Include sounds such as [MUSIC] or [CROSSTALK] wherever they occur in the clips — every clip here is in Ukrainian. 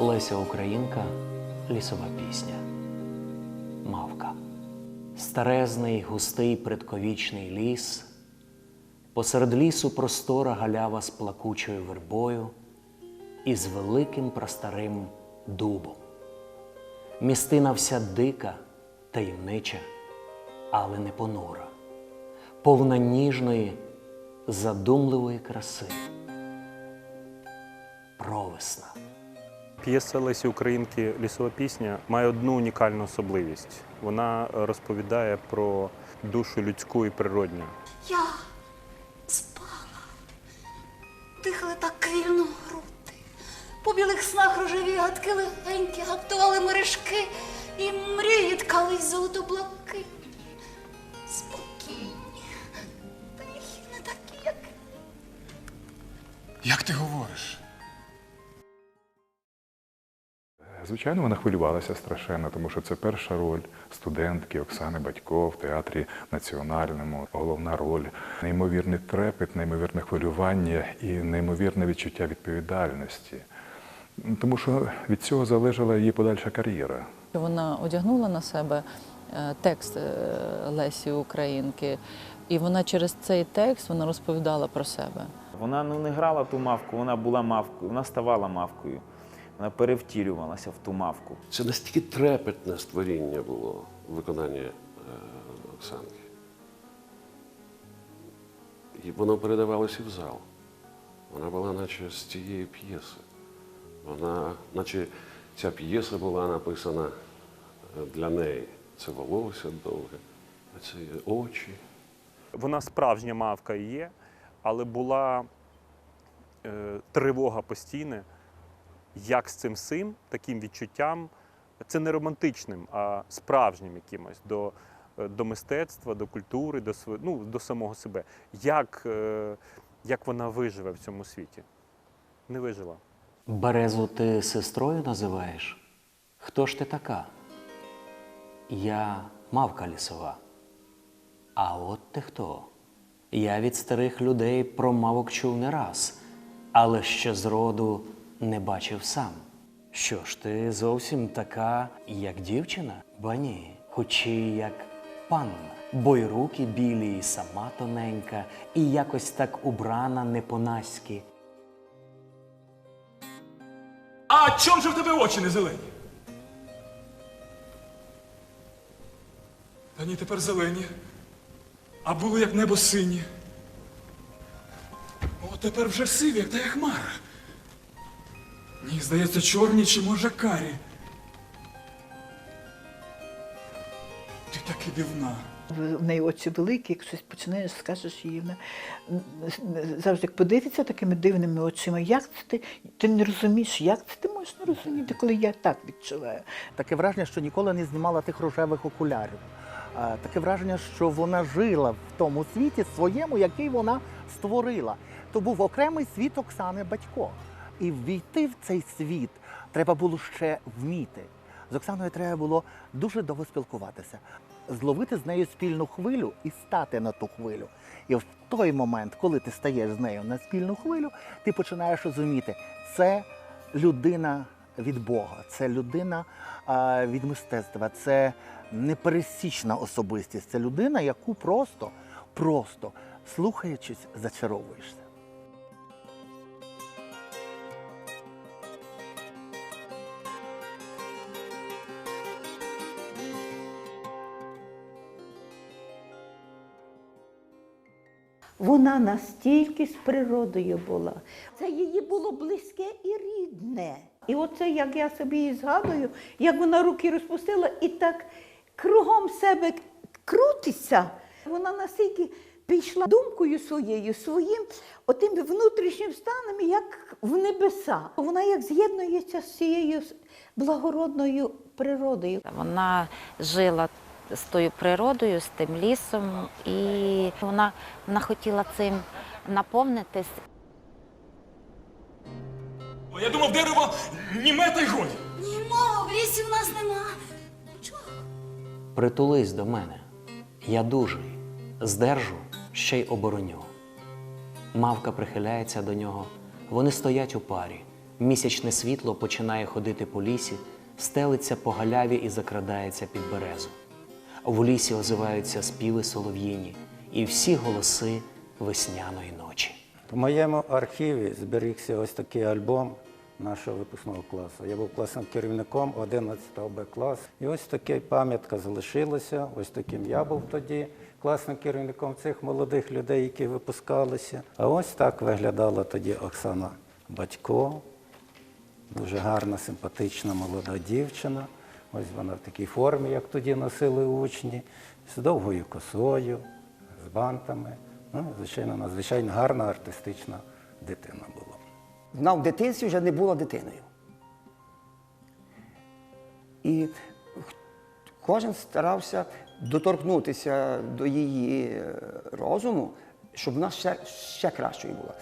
Леся Українка, лісова пісня. Мавка. Старезний, густий предковічний ліс. Посеред лісу простора галява з плакучою вербою і з великим простарим дубом. Містина вся дика, таємнича, але не понура, повна ніжної, задумливої краси. Провесна. П'єса Лесі Українки Лісова пісня має одну унікальну особливість. Вона розповідає про душу людську і природню. Я спала, дихали так вільно груди. По білих снах рожеві гадки легенькі, гаптували мережки, і мрії ткались золото блакитні. Спокійні, тихі, не такі, як Як ти говориш? Звичайно, вона хвилювалася страшенно, тому що це перша роль студентки Оксани Батько в театрі національному. Головна роль, неймовірний трепет, неймовірне хвилювання і неймовірне відчуття відповідальності. Тому що від цього залежала її подальша кар'єра. Вона одягнула на себе е, текст е, Лесі Українки, і вона через цей текст вона розповідала про себе. Вона ну, не грала ту мавку, вона була мавкою, вона ставала мавкою. Вона перевтілювалася в ту мавку. Це настільки трепетне створіння було в виконанні е, Оксанки. І воно передавалося і в зал. Вона була наче з цієї п'єси. Вона, наче ця п'єса була написана е, для неї. Це волосся довге, а це очі. Вона справжня мавка і є, але була е, тривога постійна, як з цим сим, таким відчуттям, це не романтичним, а справжнім якимось до, е, до мистецтва, до культури, до, ну, до самого себе. Як, е, як вона виживе в цьому світі? Не вижила. Березу ти сестрою називаєш? Хто ж ти така? Я мавка лісова. А от ти хто? Я від старих людей про мавок чув не раз, але ще зроду не бачив сам. Що ж ти зовсім така, як дівчина? Ба ні, хоч і як панна, бо й руки білі, і сама тоненька, і якось так убрана не по-наськи. А чом же в тебе очі не зелені? Та ні, тепер зелені. А були як небо сині. О, тепер вже сиві, як та як хмара. Ні, здається, чорні чи може карі. Ти таки дивна. В в неї очі великі, як щось починаєш, скажеш їй, вона завжди як подивиться такими дивними очима. Як це ти? Ти не розумієш, як це ти можеш не розуміти, коли я так відчуваю? Таке враження, що ніколи не знімала тих рожевих окулярів. Таке враження, що вона жила в тому світі своєму, який вона створила. То був окремий світ Оксани Батько. І ввійти в цей світ треба було ще вміти. З Оксаною треба було дуже довго спілкуватися, зловити з нею спільну хвилю і стати на ту хвилю. І в той момент, коли ти стаєш з нею на спільну хвилю, ти починаєш розуміти, це людина від Бога, це людина а, від мистецтва, це непересічна особистість, це людина, яку просто, просто слухаючись, зачаровуєшся. Вона настільки з природою була. Це її було близьке і рідне. І оце, як я собі її згадую, як вона руки розпустила і так кругом себе крутиться. Вона настільки пішла думкою своєю, своїм отим внутрішнім станом, як в небеса. Вона як з'єднується з цією благородною природою. Вона жила з тою природою, з тим лісом, і вона, вона хотіла цим наповнитись. Я думав, дерево німе та й годі. ні, мого, в лісі в нас нема. Нічого. Притулись до мене, я дужий, здержу, ще й обороню. Мавка прихиляється до нього, вони стоять у парі, Місячне світло починає ходити по лісі, стелиться по галяві і закрадається під березу. В лісі озиваються співи солов'їні і всі голоси весняної ночі. В моєму архіві зберігся ось такий альбом нашого випускного класу. Я був класним керівником 11 Б клас. І ось така пам'ятка залишилася. Ось таким я був тоді класним керівником цих молодих людей, які випускалися. А ось так виглядала тоді Оксана Батько. Дуже гарна, симпатична молода дівчина. Ось вона в такій формі, як тоді носили учні, з довгою косою, з бантами. Ну, звичайно, надзвичайно гарна артистична дитина була. Вона в дитинстві вже не була дитиною. І кожен старався доторкнутися до її е, розуму, щоб вона ще, ще кращою була.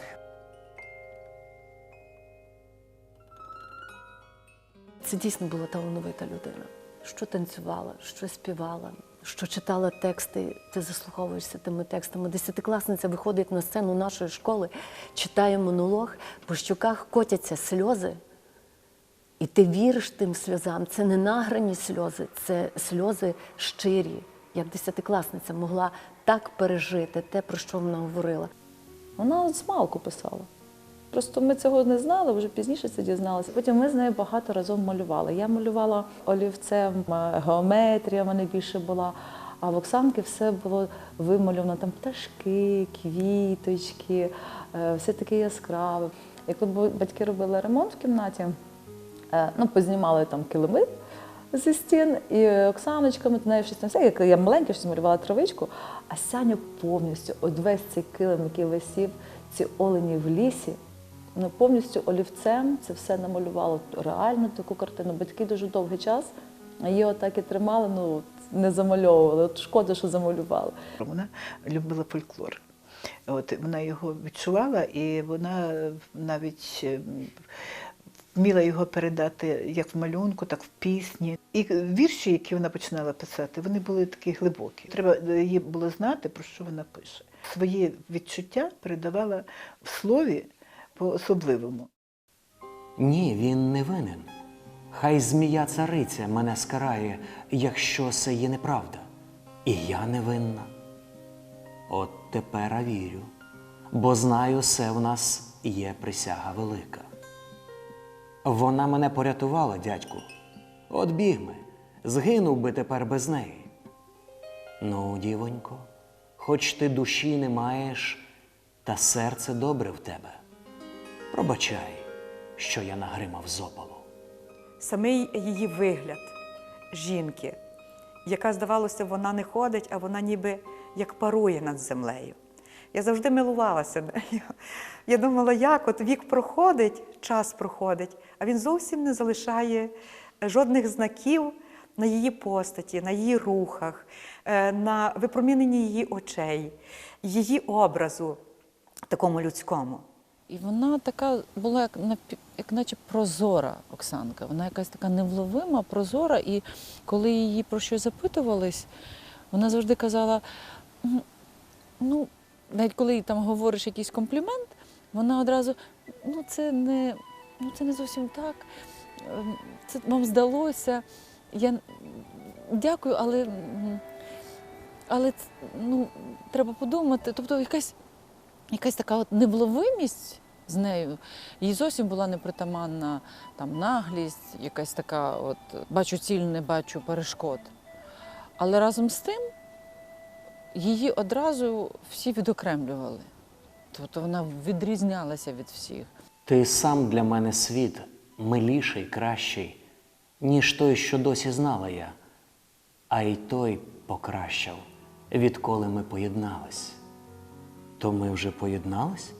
Це дійсно була талановита людина. Що танцювала, що співала, що читала тексти, ти заслуховуєшся тими текстами. Десятикласниця виходить на сцену нашої школи, читає монолог, по щоках котяться сльози, і ти віриш тим сльозам. Це не награні сльози, це сльози щирі. Як десятикласниця могла так пережити те, про що вона говорила. Вона з малку писала. Просто ми цього не знали, вже пізніше це дізналися. Потім ми з нею багато разом малювали. Я малювала олівцем, е, геометрія в мене більше була. А в Оксанки все було вимальовано там пташки, квіточки, е, все таке яскраве. І коли батьки робили ремонт в кімнаті, е, ну, познімали там килими зі стін, і Оксаночка, ми до щось там все, як я маленька, щось малювала травичку, а Сяня повністю, от весь цей килим, який висів, ці олені в лісі, ну повністю олівцем це все намалювало реально таку картину. Батьки дуже довгий час її отак і тримали, ну не замальовували. От шкода, що замалювали. Вона любила фольклор. От вона його відчувала, і вона навіть е, вміла його передати як в малюнку, так в пісні. І вірші, які вона починала писати, вони були такі глибокі. Треба їй було знати, про що вона пише. Свої відчуття передавала в слові по-особливому. Ні, він не винен. Хай змія цариця мене скарає, якщо це є неправда. І я не винна. От тепер вірю, бо знаю, це в нас є присяга велика. Вона мене порятувала, дядьку. От бігми, згинув би тепер без неї. Ну, дівонько, хоч ти душі не маєш, та серце добре в тебе. Пробачай, що я нагримав зопалу. Самий її вигляд жінки, яка, здавалося, вона не ходить, а вона ніби як парує над землею. Я завжди милувалася нею. Я думала, як от вік проходить, час проходить, а він зовсім не залишає жодних знаків на її постаті, на її рухах, е, на випроміненні її очей, її образу такому людському. І вона така була, як, як наче прозора Оксанка. Вона якась така невловима, прозора. І коли її про щось запитувались, вона завжди казала: ну, навіть коли їй там говориш якийсь комплімент, вона одразу ну це не, ну, це не зовсім так. Ем, Це вам здалося. Я дякую, але, але ну, треба подумати. Тобто якась якась така от невловимість з нею. Їй зовсім була непритаманна там наглість, якась така, от бачу ціль, не бачу перешкод. Але разом з тим її одразу всі відокремлювали. Тобто вона відрізнялася від всіх. Ти сам для мене світ миліший, кращий, ніж той, що досі знала я, а й той покращав, відколи ми поєднались. То ми вже поєднались?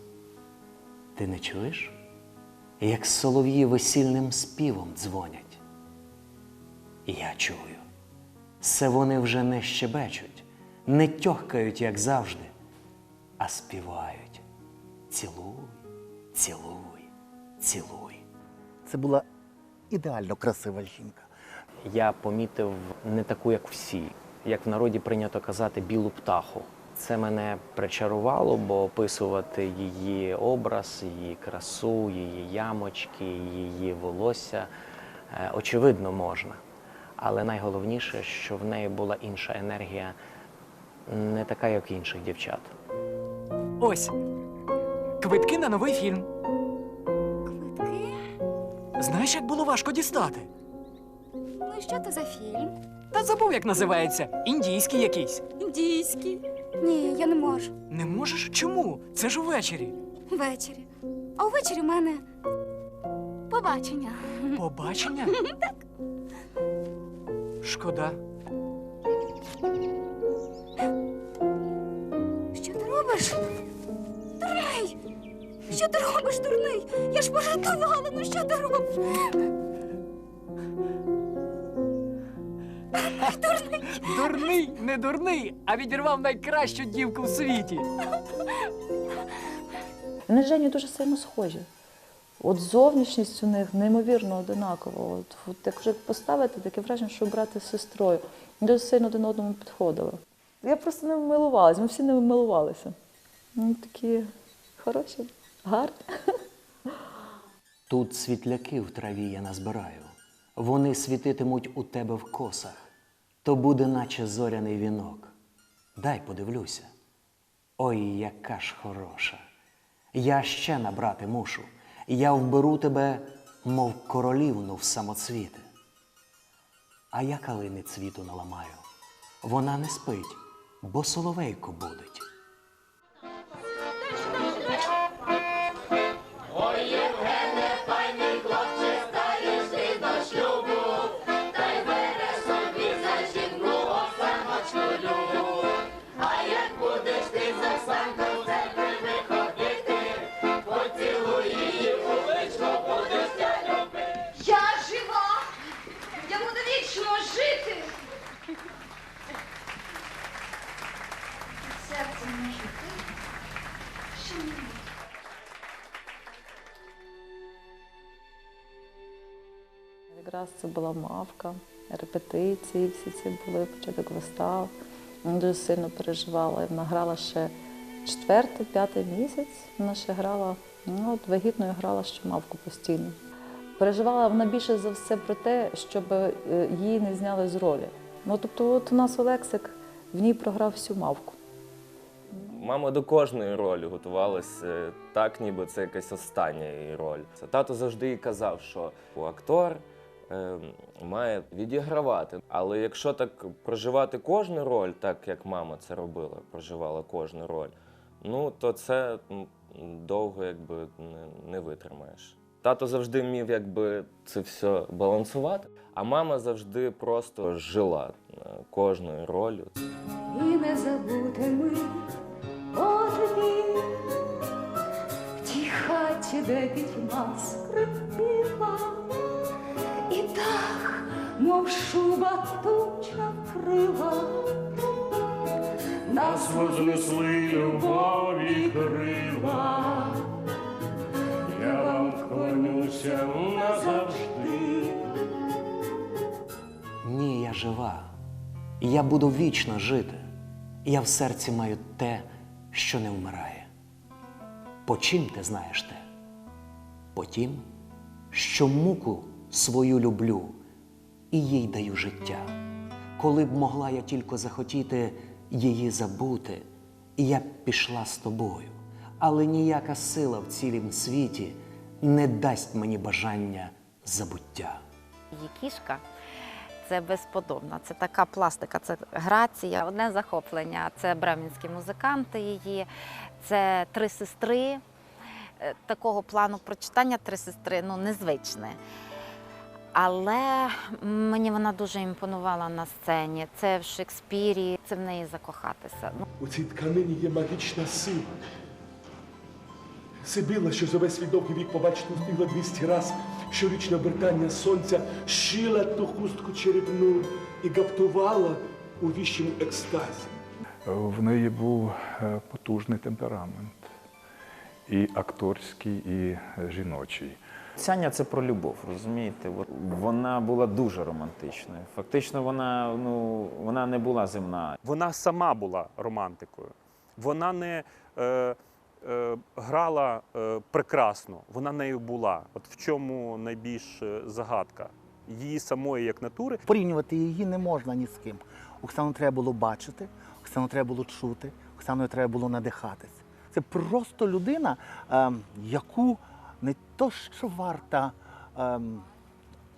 Ти не чуєш? Як солов'ї весільним співом дзвонять. Я чую. Це вони вже не щебечуть, не тьохкають, як завжди, а співають. Цілуй, цілуй, цілуй. Це була ідеально красива жінка. Я помітив не таку, як всі, як в народі прийнято казати, білу птаху. Це мене причарувало, бо описувати її образ, її красу, її ямочки, її волосся е, очевидно можна. Але найголовніше, що в неї була інша енергія, не така, як інших дівчат. Ось. Квитки на новий фільм. Квитки? Знаєш, як було важко дістати? Ну і що то за фільм? Та забув, як називається. Індійський якийсь. Індійський. Ні, я не можу. Не можеш? Чому? Це ж увечері. Ввечері. А увечері в мене побачення. Побачення? [LAUGHS] Так. Шкода. Що ти робиш? Дурний! Що ти робиш, дурний? Я ж пожартувала, ну що ти робиш? Дурний! Дурний, не дурний, а відірвав найкращу дівку в світі. Вони з Женю дуже сильно схожі. От зовнішність у них неймовірно одинакова. От, от як вже поставити, таке враження, що брати з сестрою. Дуже сильно один одному підходили. Я просто ними милувалася, ми всі ними милувалися. Вони такі хороші, гарні. Тут світляки в траві я назбираю. Вони світитимуть у тебе в косах. То буде, наче зоряний вінок. Дай подивлюся. Ой, яка ж хороша. Я ще набрати мушу. Я вберу тебе, мов королівну в самоцвіти. А я калини цвіту наламаю. Вона не спить, бо соловейко будить. Це була мавка, репетиції, всі ці були, початок вистав. Дуже сильно переживала. Вона грала ще четвертий, п'ятий місяць. Вона ще грала, ну от вагітною грала ще мавку постійно. Переживала вона більше за все про те, щоб е, її не зняли з ролі. Ну тобто, от у нас Олексик в ній програв всю мавку. Мама до кожної ролі готувалася так, ніби це якась остання її роль. Тато завжди казав, що актор має відігравати. Але якщо так проживати кожну роль, так як мама це робила, проживала кожну роль, ну то це довго якби не, витримаєш. Тато завжди вмів якби це все балансувати, а мама завжди просто жила е, кожною ролью. І не забути ми одні в тій хаті, де пітьма скрипіла, дах, мов шуба туча вкрила. Нас вознесли любові крила. Я вам вклонюся назавжди. Ні, я жива. І Я буду вічно жити. Я в серці маю те, що не вмирає. По чим ти знаєш те? По тім, що муку свою люблю і їй даю життя. Коли б могла я тільки захотіти її забути, я б пішла з тобою, але ніяка сила в цілім світі не дасть мені бажання забуття. Її кішка це безподобна. Це така пластика, це грація. Одне захоплення це бременські музиканти її, це три сестри. Е, Такого плану прочитання три сестри ну, незвичне. Але мені вона дуже імпонувала на сцені. Це в Шекспірі, це в неї закохатися. Ну, У цій тканині є магічна сила. Сибила, що за весь свій довгий вік побачити встигла 200 раз, щорічне обертання сонця щила ту хустку черепну і гаптувала у віщому екстазі. В неї був е, потужний темперамент, і акторський, і е, жіночий. Сяня це про любов, розумієте? От Вона була дуже романтичною. Фактично, вона, ну, вона не була земна. Вона сама була романтикою. Вона не е, е, грала е, прекрасно, вона нею була. От в чому найбільш е, загадка її самої як натури. Порівнювати її не можна ні з ким. Оксану треба було бачити, Оксану треба було чути, Оксаною треба було надихатись. Це просто людина, ем, яку то що варта ем,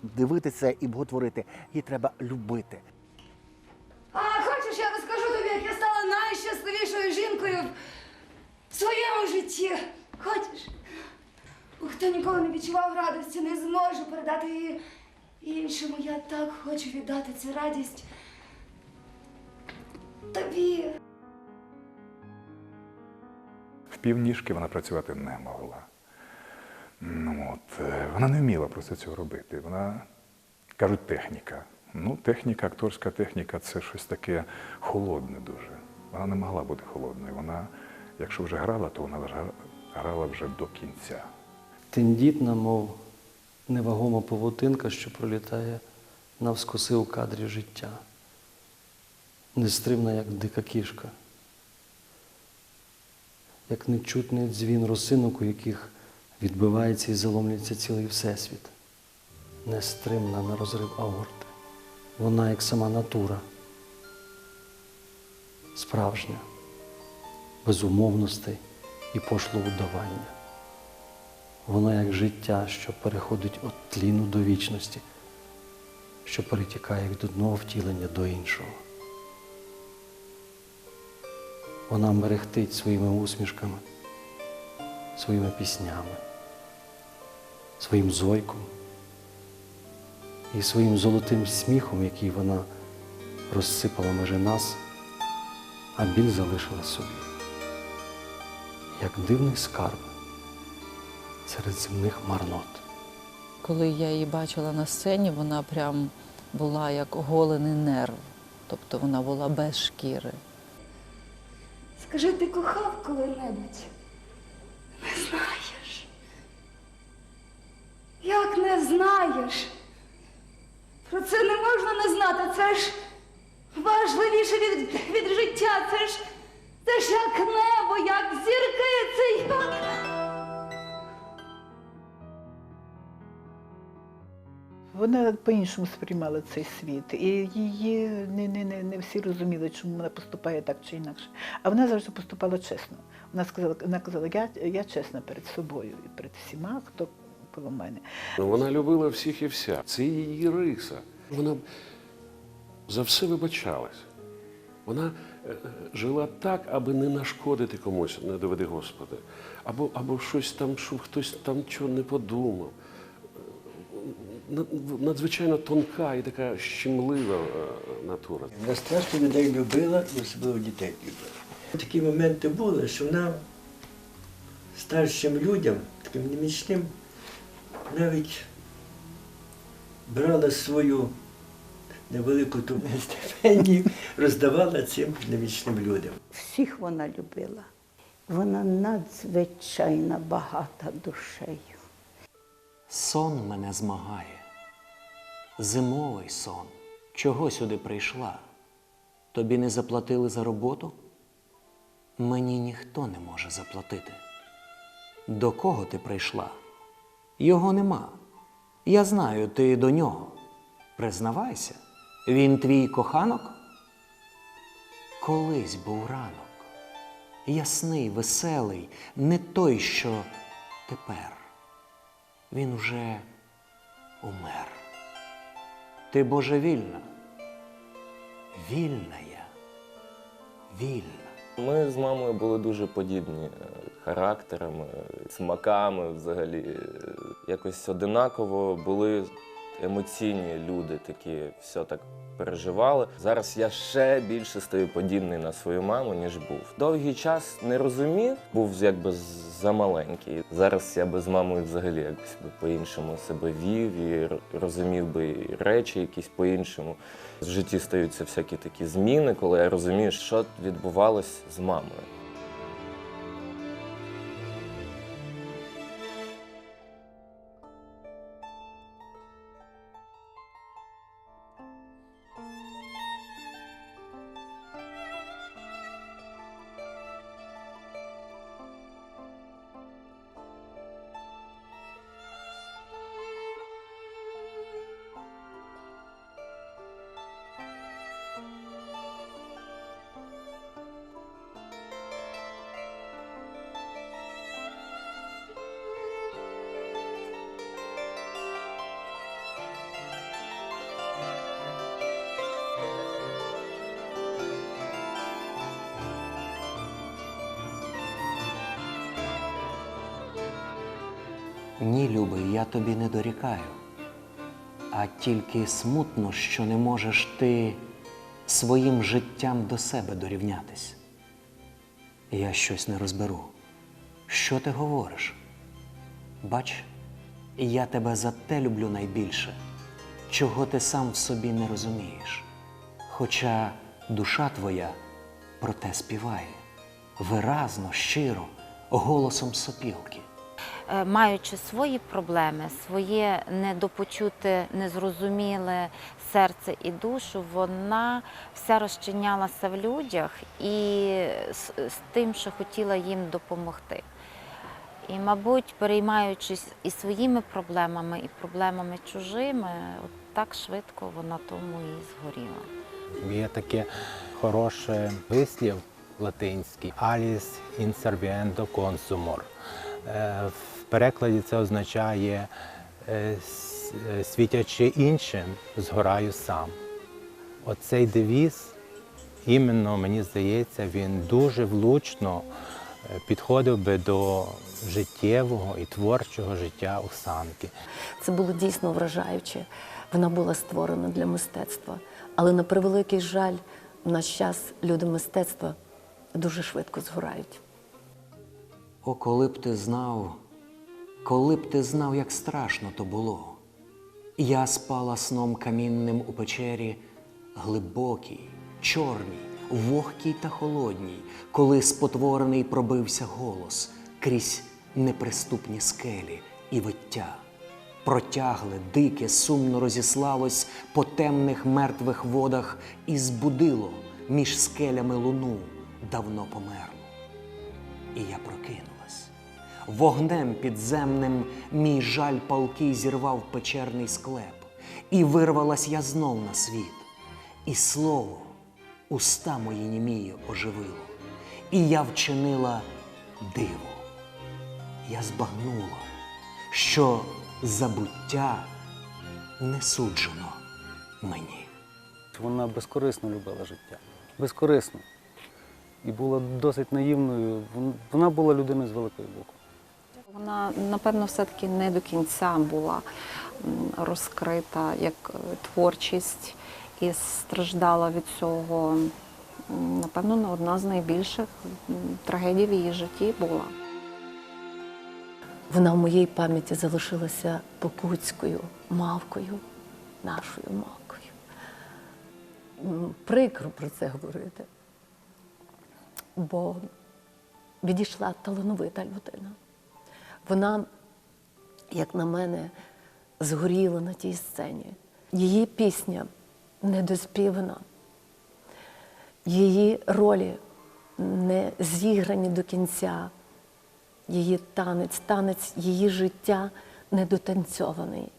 дивитися і боготворити, її треба любити. А хочеш, я розкажу тобі, як я стала найщасливішою жінкою в своєму житті. Хочеш? Хто ніколи не відчував радості, не зможе передати її іншому. Я так хочу віддати цю радість тобі. В півніжки вона працювати не могла. Ну, от, е, вона не вміла просто цього робити. Вона, кажуть, техніка. Ну, техніка, акторська техніка це щось таке холодне дуже. Вона не могла бути холодною. Вона, якщо вже грала, то вона грала вже до кінця. Тендітна, мов невагома павутинка, що пролітає навскоси у кадрі життя, нестримна, як дика кішка, як нечутний дзвін росинок, у яких відбивається і заломлюється цілий всесвіт, нестримна на розрив аорти. Вона як сама натура, справжня, без умовностей і пошлого удавання. Вона як життя, що переходить від тліну до вічності, що перетікає від одного втілення до іншого. Вона мерехтить своїми усмішками, своїми піснями, своїм зойком і своїм золотим сміхом, який вона розсипала межи нас, а біль залишила собі, як дивний скарб серед земних марнот. Коли я її бачила на сцені, вона прям була як оголений нерв. Тобто вона була без шкіри. Скажи, ти кохав коли-небудь? Не знаєш. Як не знаєш? Про це не можна не знати. Це ж важливіше від, від життя. Це ж це ж як небо, як зірки, це як. Вона по-іншому сприймала цей світ, і її не, не, не, не всі розуміли, чому вона поступає так чи інакше. А вона завжди поступала чесно. Вона сказала, вона казала, я, я чесна перед собою і перед всіма, хто коло мене. Вона любила всіх і вся. Це її риса. Вона за все вибачалась. Вона е, жила так, аби не нашкодити комусь, не доведи Господи. Або, або щось там, щоб хтось там чого не подумав. Надзвичайно тонка і така щемлива е, натура. Вона страшно людей любила і особливо дітей любила. Такі моменти були, що вона старшим людям, таким немічним, навіть брала свою невелику ту стипендію, роздавала цим немічним людям. Всіх вона любила. Вона надзвичайно багата душею. Сон мене змагає. Зимовий сон. Чого сюди прийшла? Тобі не заплатили за роботу? Мені ніхто не може заплатити. До кого ти прийшла? Його нема. Я знаю, ти до нього. Признавайся, він твій коханок? Колись був ранок. Ясний, веселий, не той, що тепер. Він уже умер. Ти божевільна. Вільна я. Вільна. Ми з мамою були дуже подібні е, характерами, смаками взагалі. Е, Якось одинаково були емоційні люди, такі все так переживали. Зараз я ще більше стаю подібний на свою маму, ніж був. Довгий час не розумів, був якби замаленький. Зараз я би з мамою взагалі якось по-іншому себе вів і розумів би речі якісь по-іншому. В житті стаються всякі такі зміни, коли я розумію, що відбувалось з мамою. Ні, любий, я тобі не дорікаю, а тільки смутно, що не можеш ти своїм життям до себе дорівнятись. Я щось не розберу. Що ти говориш? Бач, я тебе за те люблю найбільше, чого ти сам в собі не розумієш. Хоча душа твоя про те співає виразно, щиро, голосом сопілки. Е, Маючи свої проблеми, своє недопочуте, незрозуміле серце і душу, вона вся розчинялася в людях і з, з тим, що хотіла їм допомогти. І, мабуть, переймаючись і своїми проблемами, і проблемами чужими, от так швидко вона тому і згоріла. Є таке хороше вислів латинський Alice inserviendo consumor. В перекладі це означає е, е, світячи іншим, згораю сам. Оцей девіз, іменно, мені здається, він дуже влучно е, підходив би до життєвого і творчого життя Оксанки. Це було дійсно вражаюче. Вона була створена для мистецтва. Але на превеликий жаль, в наш час люди мистецтва дуже швидко згорають. О, коли б ти знав, коли б ти знав, як страшно то було. Я спала сном камінним у печері, глибокій, чорній, вогкій та холодній, коли спотворений пробився голос крізь неприступні скелі і виття. Протягле, дике, сумно розіслалось по темних мертвих водах і збудило між скелями луну давно померлу. І я прокинулась. Вогнем підземним мій жаль палкий зірвав печерний склеп, і вирвалась я знов на світ, і слово уста мої німії оживило, і я вчинила диво. Я збагнула, що забуття не суджено мені. Вона безкорисно любила життя. Безкорисно. І була досить наївною. Вона була людиною з великої букви. Вона, напевно, все-таки не до кінця була розкрита як е, творчість і страждала від цього. Напевно, одна з найбільших трагедій в її житті була. Вона в моїй пам'яті залишилася покутською мавкою, нашою мавкою. Прикро про це говорити, бо відійшла талановита людина. Вона, як на мене, згоріла на тій сцені. Її пісня недоспівана, її ролі не зіграні до кінця її танець, танець її життя недотанцьований.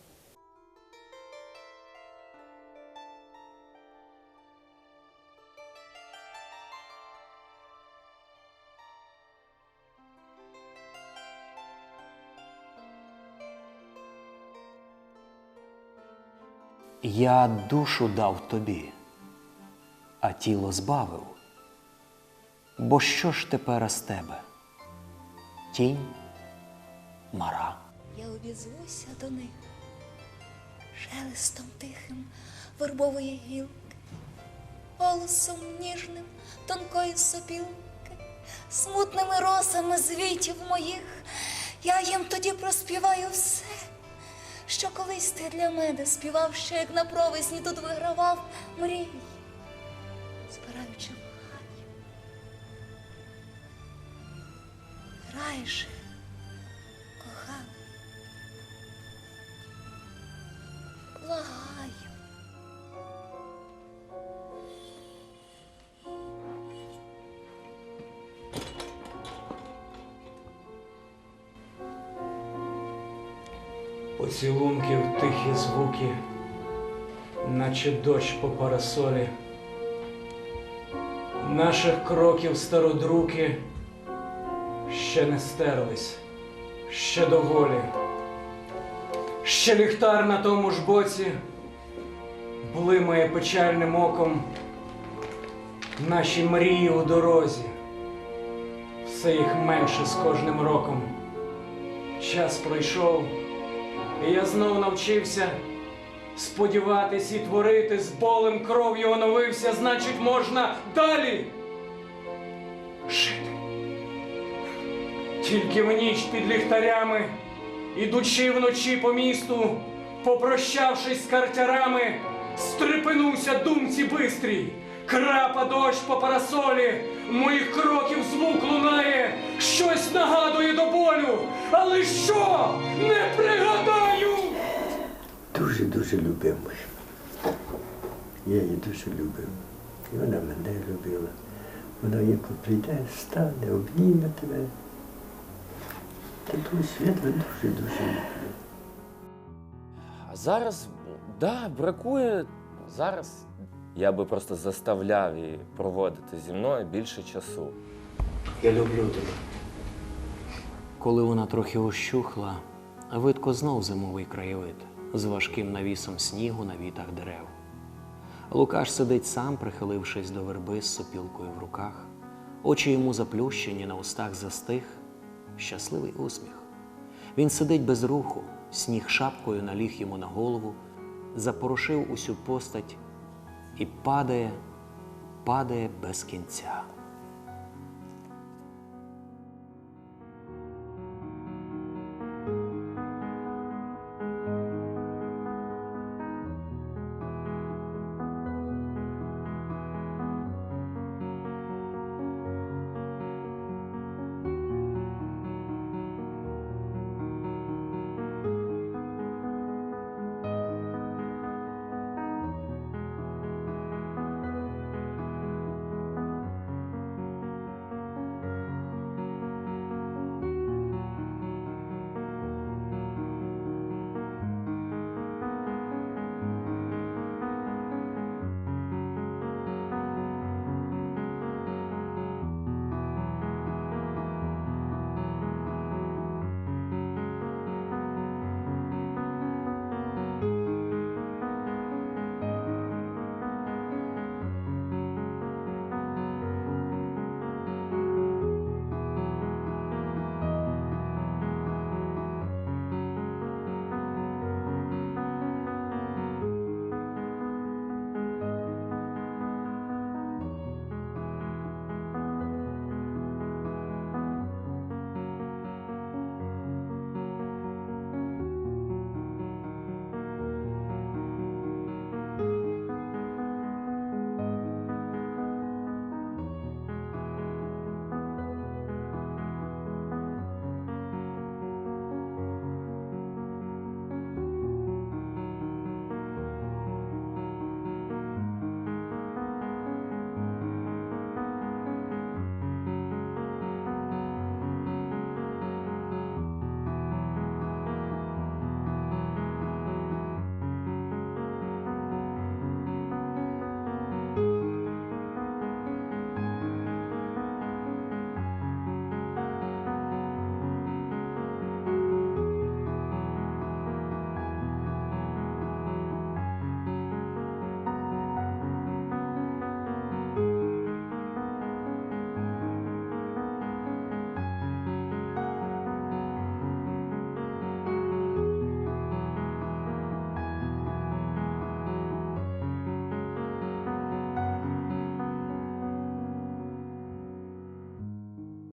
Я душу дав тобі, а тіло збавив. Бо що ж тепер з тебе? Тінь, мара. Я обізвуся до них шелестом тихим вербової гілки, голосом ніжним тонкої сопілки, смутними росами звітів моїх. Я їм тоді проспіваю все, що колись ти для мене співав, що як на провесні тут вигравав мрій, збираючи вагання. Граєш, коханий. Благаю. Поцілунків тихі звуки, наче дощ по парасолі. Наших кроків стародруки ще не стерлись, ще доволі. Ще ліхтар на тому ж боці блимає печальним оком наші мрії у дорозі. Все їх менше з кожним роком. Час пройшов, і я знов навчився сподіватись і творити з болем кров'ю оновився, значить, можна далі жити. Тільки в ніч під ліхтарями, ідучи вночі по місту, попрощавшись з картярами, стрепенувся думці бистрій. Крапа дощ по парасолі, моїх кроків звук лунає, щось нагадує до болю, але що не пригадаю. Дуже-дуже любив. Я її дуже любив. І вона мене любила. Вона як прийде, стане, обніме тебе. Татусь, я тебе дуже-дуже люблю. А зараз, да, бракує. Зараз я би просто заставляв її проводити зі мною більше часу. Я люблю тебе. Коли вона трохи ощухла, видко знов зимовий краєвид з важким навісом снігу на вітах дерев. Лукаш сидить сам, прихилившись до верби з сопілкою в руках. Очі йому заплющені, на устах застиг щасливий усміх. Він сидить без руху, сніг шапкою наліг йому на голову, запорошив усю постать і падає, падає без кінця.